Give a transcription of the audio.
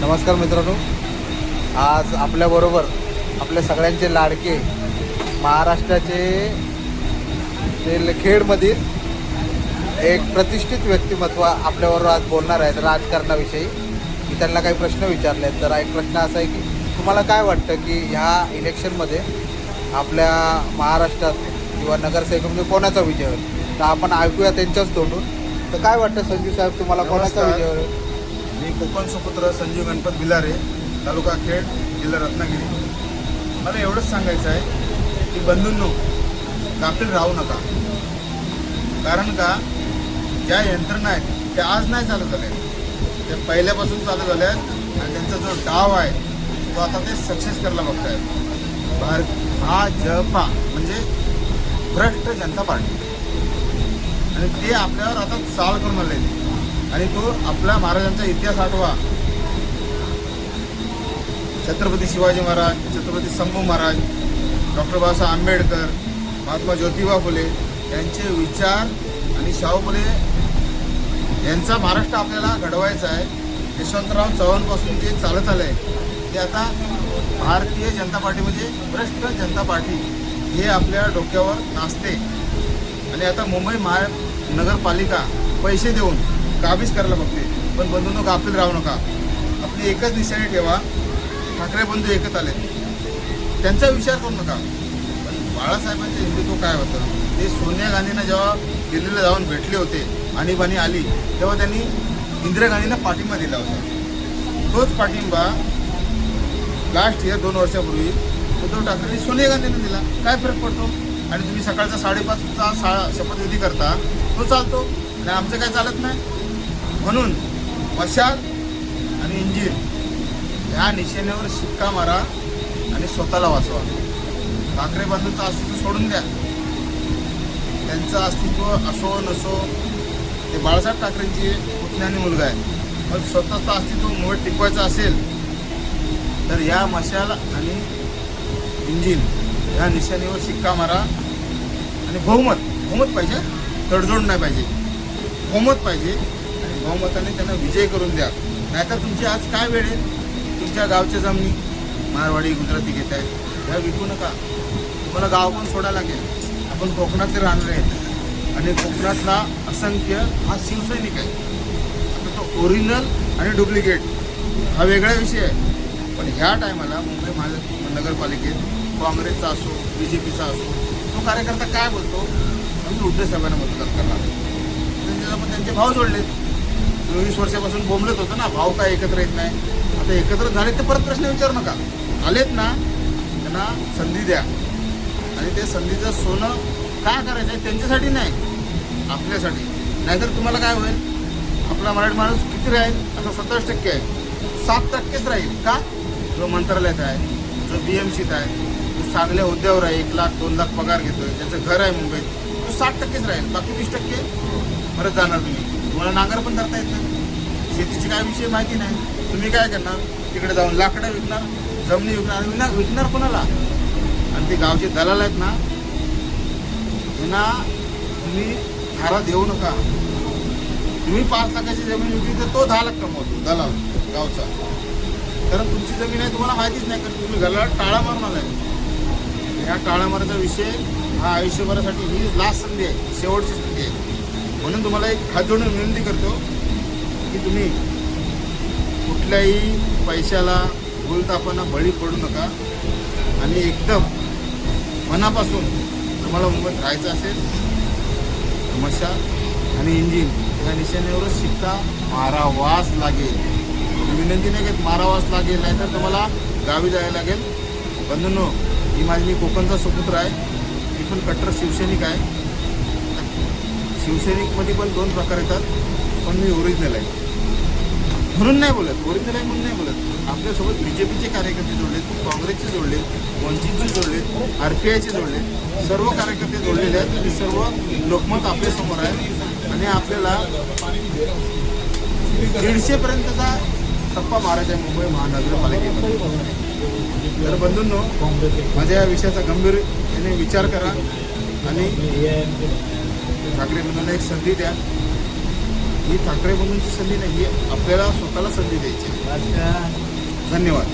नमस्कार मित्रांनो. आज आपल्याबरोबर आपल्या सगळ्यांचे लाडके महाराष्ट्राचे ते खेडमधील एक प्रतिष्ठित व्यक्तिमत्व आपल्याबरोबर आज बोलणार आहेत राजकारणाविषयी. मी त्यांना काही प्रश्न विचारले आहेत. तर एक प्रश्न असा आहे की तुम्हाला काय वाटतं की ह्या इलेक्शनमध्ये आपल्या महाराष्ट्रात किंवा नगरसेवकामध्ये म्हणजे कोणाचा विजय होईल? तर आपण ऐकूया त्यांच्याच तोंडून. तर काय वाटतं संजू साहेब तुम्हाला कोणाचा नमस्कार. विजय होईल मी कोकण सुपुत्र संजीव गणपत बिलारे तालुका खेड जिल्हा रत्नागिरी. मला एवढंच सांगायचं आहे की बंधूंनो गाफील राहू नका. कारण का ज्या यंत्रणा आहेत त्या आज नाही चालू झाल्या त्या पहिल्यापासून चालू झाल्या आहेत आणि त्यांचा जो डाव आहे तो आता ते सक्सेस करायला बघतायत. भार भाजपा म्हणजे भ्रष्ट जनता पार्टी. आणि ते आपल्यावर आता चाल करून आले आणि तो आपल्या महाराजांचा इतिहास आठवा. छत्रपती शिवाजी महाराज छत्रपती संभू महाराज डॉक्टर बाबासाहेब आंबेडकर महात्मा ज्योतिबा फुले यांचे विचार आणि शाहू फुले यांचा महाराष्ट्र आपल्याला घडवायचा आहे. यशवंतराव चव्हाणपासून जे चालत आलं आहे ते आता भारतीय जनता पार्टी म्हणजे भ्रष्ट जनता पार्टी हे आपल्या डोक्यावर नाचते आणि आता मुंबई महा नगरपालिका पैसे देऊन काबीज करायला बघते. पण बंधूंनो गाफील राहू नका. आपली एकच दिशेने ठेवा. ठाकरे बंधू एकत आले त्यांचा विचार करू नका. पण बाळासाहेबांचे हिंदुत्व काय होतं? ते सोनिया गांधींना जेव्हा दिल्लीला जाऊन भेटले होते आणीबाणी आली तेव्हा त्यांनी इंदिरा गांधींना पाठिंबा दिला होता. तोच पाठिंबा लास्ट इयर दोन वर्षापूर्वी उद्धव ठाकरेंनी सोनिया गांधींना दिला. काय फरक पडतो? आणि तुम्ही सकाळचा साडेपाचचा सा शपथविधी करता तो चालतो. आणि आमचं काय चालत नाही. म्हणून मशाल आणि इंजिन ह्या निशाण्यावर शिक्का मारा आणि स्वतःला वाचवा. ठाकरे बांधूंचं अस्तित्व सोडून द्या. त्यांचं अस्तित्व असो नसो ते बाळासाहेब ठाकरेंची पुतण्या आणि मुलगा आहे. पण स्वतःचं अस्तित्व मुळे टिकवायचं असेल तर या मशाल आणि इंजिन ह्या निशाणीवर शिक्का मारा. आणि बहुमत बहुमत पाहिजे. तडजोड नाही पाहिजे. बहुमत पाहिजे. आणि बहुमताने त्यांना विजय करून द्या. नाहीतर तुमची आज काय वेळ आहे? तुमच्या गावच्या जमिनी. मारवाडी गुजराती घेत आहेत. ह्या विकू नका. तुम्हाला गाव पण सोडायला लागेल. आपण कोकणातले राहणार आहेत. आणि कोकणातला असंख्य हा शिवसैनिक आहे. आता तो ओरिजिनल आणि डुप्लिकेट हा वेगळा विषय आहे. पण ह्या टायमाला मुंबई महानगरपालिकेत नगरपालिकेत काँग्रेसचा असो बी जे पीचा असो तो कार्यकर्ता काय बोलतो? आम्ही उद्धव साहेबांना मतदान करणार. त्यांच्याला पण त्यांचे भाव जोडलेत वीस वर्षापासून बोंबलत होतं ना भाव काय एकत्र येत नाही. आता एकत्र झाले तर परत प्रश्न विचारू नका. आलेत ना त्यांना संधी द्या. आणि ते संधीचं सोनं काय करायचं आहे त्यांच्यासाठी नाही आपल्यासाठी. नाहीतर तुम्हाला काय होईल? आपला मराठी माणूस किती राहील? आता सत्तावीस टक्के आहे. सात टक्केच राहील. का? जो मंत्रालयात आहे जो बी एम सीत आहे जो चांगल्या हुद्द्यावर आहे एक लाख दोन लाख पगार घेतोय त्याचं घर आहे मुंबईत. साठ टक्केच राहील बाकी वीस टक्के परत जाणार तुम्ही. तुम्हाला नांगर पण धरता येत नाही. शेतीची काय विषय माहिती नाही. तुम्ही काय करणार? तिकडे जाऊन लाकडं विकणार जमिनी विकणार विकणार विकणार कोणाला? आणि ते गावचे दलाल आहेत ना त्यांना तुम्ही धारा देऊ नका. तुम्ही पाच लाखाची जमीन विकली तर तो दहा लाख कमवतो दलाल गावचा. कारण तुमची जमीन आहे तुम्हाला माहितीच नाही. कारण तुम्ही घराला टाळा मारून आलाय ह्या टाळा मारायचा विषय हा आयुष्यभरासाठी ही लास्ट संधी आहे शेवटची संधी आहे. म्हणून तुम्हाला एक हात जोडून विनंती करतो की तुम्ही कुठल्याही पैशाला भूलतापांना बळी पडू नका. आणि एकदम मनापासून तुम्हाला मुंबईत राहायचं असेल मशा आणि इंजिन या निशाण्यावरच शिकता मारावास लागेल. विनंती नाही की मारावास लागेल नाहीतर तुम्हाला गावी जायला लागेल. बंधनो ही माझी मी कोकणचा सुपुत्र आहे. मी पण कट्टर शिवसैनिक आहे. शिवसैनिकमध्ये पण दोन प्रकार येतात पण मी ओरिजिनल आहे. म्हणून नाही बोलत ओरिजिनल आहे म्हणून नाही बोलत. आपल्यासोबत बी जे पीचे कार्यकर्ते जोडलेत काँग्रेसचे जोडलेत वंचितचे जोडलेत आर पी आयचे जोडलेत. सर्व कार्यकर्ते जोडलेले आहेत आणि सर्व लोकमत आपल्यासमोर आहे. आणि आपल्याला दीडशेपर्यंतचा टप्पा मारायचा आहे मुंबई महानगरपालिकेमध्ये. तर बंधूंनो माझ्या या विषयाचा गंभीर याने विचार करा आणि ठाकरे बंधूंना एक संधी द्या. ही ठाकरे बंधूंची संधी नाही ही आपल्याला स्वतःला संधी द्यायची. धन्यवाद.